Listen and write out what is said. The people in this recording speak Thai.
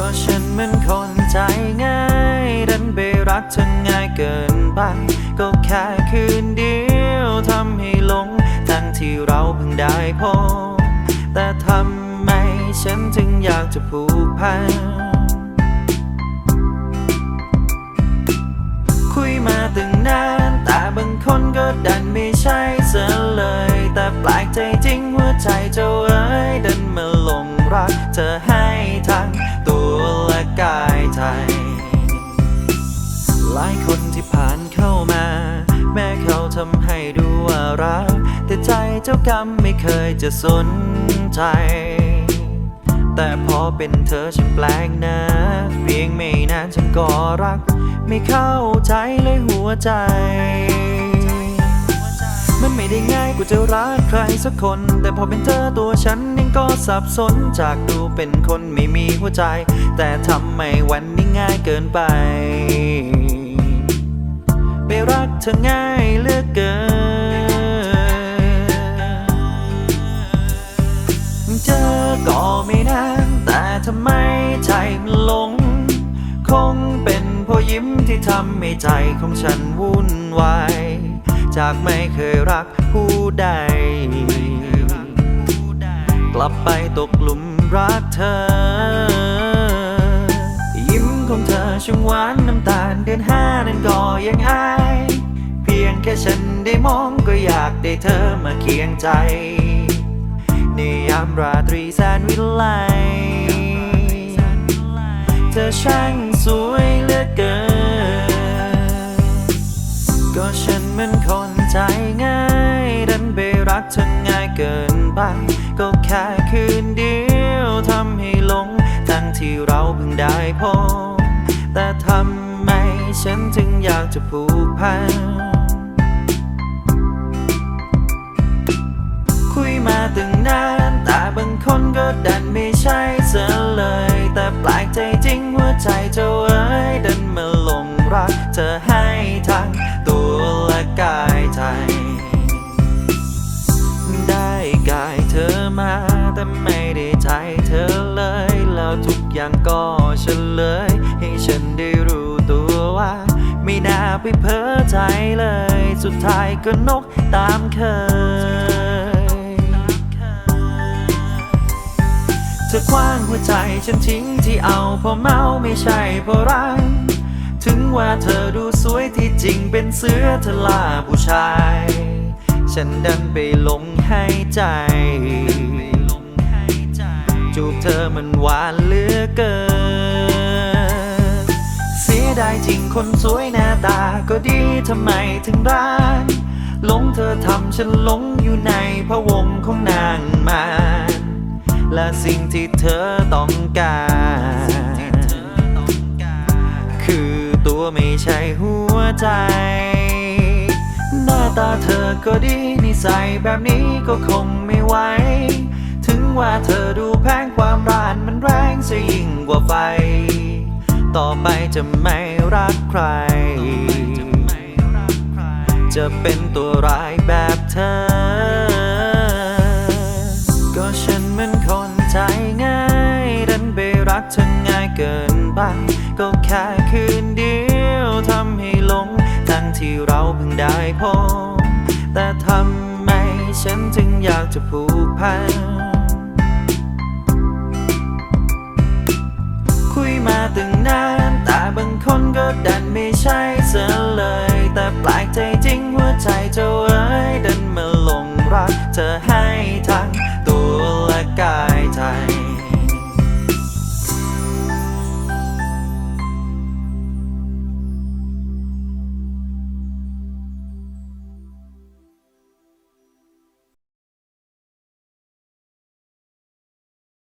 ก็ฉันมันคนใจง่ายดันไปรักเธอง่ายเกินไป ก็แค่คืนเดียวทำให้หลง ทั้งที่เราเพิ่งได้พบแต่ทำไมฉันถึงอยากจะผูกพัน คุยมาตั้งนาน แต่บางคนก็ดันไม่ใช่เสียเลย แต่แปลกใจจริงหัวใจเจ้าเอ๋ยดันมาหลงรักเธอ คนที่ผ่านเข้ามา แม้เขาทำให้ดูว่ารัก แต่ใจเจ้ากรรมไม่เคยจะสนใจ แต่พอเป็นเธอฉันแปลกนะ เพียงไม่นานฉันก็รัก ไม่เข้าใจเลยหัวใจมันไม่ได้ง่ายกว่าจะรักใครสักคน แต่พอเป็นเธอตัวฉันเองก็สับสน จากดูเป็นคนไม่มีหัวใจ แต่ทำไมวันนี้ง่ายเกินไป รักเธอง่ายเหลือกเกิน เจอก็ไม่นานแต่ทำไมใจมันหลง คงเป็นเพราะยิ้มที่ทำให้ใจของฉันวุ่นวาย จากไม่เคยรักผู้ใด กลับไปตกหลุมรักเธอ ช่างหวานน้ำตาลเดือนห้านั้นก็ยังอาย เพียงแค่ฉันได้มองก็อยากได้เธอมาเคียงใจ ในยามราตรีแสนวิไล เธอช่างสวยเหลือเกิน ก็ฉันมันคนใจง่ายดันไปรักเธอง่ายเกินไป ก็แค่คืนเดียวทำให้หลง ทั้งที่เราเพิ่งได้พบ แต่ทำไมฉันถึงอยากจะผูกพัน คุยมาตั้งนาน แต่บางคนก็ดันไม่ใช่เสียเลย แต่แปลกใจจริงหัวใจเจ้าเอ๋ยดันมาหลงรักเธอให้ทั้งตัวและกายใจ ได้กายเธอมาแต่ไม่ได้ใจเธอเลย แล้วทุกอย่างก็เฉลย ไปเพ้อใจเลย สุดท้ายก็นกตามเคย เธอคว้างหัวใจฉันทิ้งที่เอาเพราะเมาไม่ใช่เพราะรัก ถึงว่าเธอดูสวยที่จริงเป็นเสือเธอล่าผู้ชาย ฉันดันไปหลงให้ใจจูบเธอมันหวานเหลือเกิน เสียดายจริงคนสวยหน้าตาก็ดีทำไมถึงรักหลงเธอทำฉันหลงอยู่ในพะวงของนางมารและสิ่งที่เธอต้องการ คือตัวไม่ใช่หัวใจ หน้าตาเธอก็ดีนิสัยแบบนี้ก็คงไม่ไหวถึงว่าเธอดูแพงความรานมันแรงซะยิ่งกว่าไฟ ต่อไปจะไม่ รักใคร จะเป็นตัวร้ายแบบเธอ ก็ฉันมันคนใจง่ายดันไปรักเธอง่ายเกินไป ก็แค่คืนเดียวทำให้หลง ทั้งที่เราเพิ่งได้พบแต่ทำไมฉันถึงอยากจะผูกพันคุยมาตั้งนาน็ดันไม่ใช่เสเลย แต่แปลกใจจริงหัวใจเจ้าเอ้ยดันมาหลงรักเธอให้ทั้ง